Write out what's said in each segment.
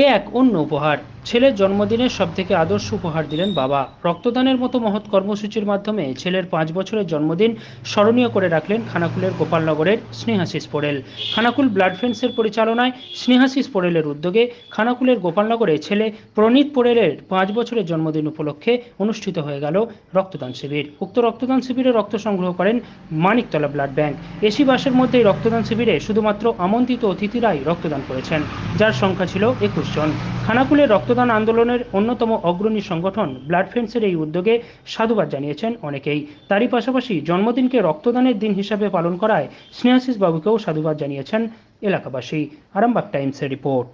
এ এক অন্য উপহার। ছেলের জন্মদিনের সবথেকে আদর্শ উপহার দিলেন বাবা। রক্তদানের মতো মহৎ কর্মসূচির মাধ্যমে ছেলের পাঁচ বছরের জন্মদিন স্মরণীয় করে রাখলেন খানাকুলের গোপালনগরের স্নেহাশিস পোড়েল। খানাকুল ব্লাড ফ্রেন্ডসের পরিচালনায় স্নেহাশিস পোড়েলের উদ্যোগে খানাকুলের গোপালনগরে ছেলে প্রণীত পোড়েলের পাঁচ বছরের জন্মদিন উপলক্ষে অনুষ্ঠিত হয়ে গেল রক্তদান শিবির। উক্ত রক্তদান শিবিরে রক্ত সংগ্রহ করেন মানিকতলা ব্লাড ব্যাংক। এসি বাসের মধ্যে এই রক্তদান শিবিরে শুধুমাত্র আমন্ত্রিত অতিথিরাই রক্তদান করেছেন। যার সংখ্যা ছিল একুশ জন। খানাকুলের রক্তদান আন্দোলনের অন্যতম অগ্রণী সংগঠন ব্লাড ফ্রেন্ডসের এই উদ্যোগে সাধুবাদ জানিয়েছেন অনেকেই। তারই পাশাপাশি জন্মদিনকে রক্তদানের দিন হিসাবে পালন করায় স্নেহাশিস বাবুকেও সাধুবাদ জানিয়েছেন এলাকাবাসী। আরামবাগ টাইমসের রিপোর্ট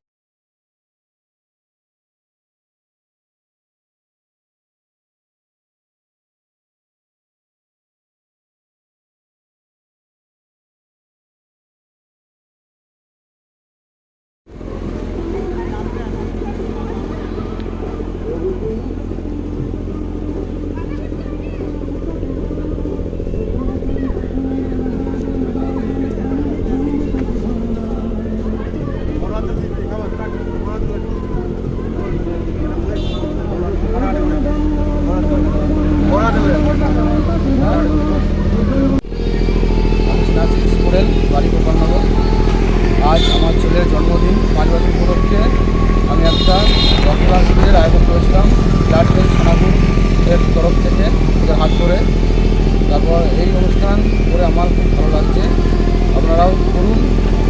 আমি সিনাসিস কোরেল বাড়ি গোপালনগর আজ আমার ছেলের জন্মদিন পাঁচ বছর উপলক্ষে আমি একটা রক্তদান শিবিরের আয়োজন করেছিলাম ব্লাড বেল সোনাপুর এর তরফ থেকে ওদের হাত করে তারপর এই অনুষ্ঠান করে আমার খুব ভালো লাগছে। আপনারাও করুন,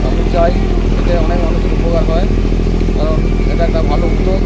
আমি চাই এতে অনেক মানুষের উপকার হয়, কারণ এটা একটা ভালো উদ্যোগ।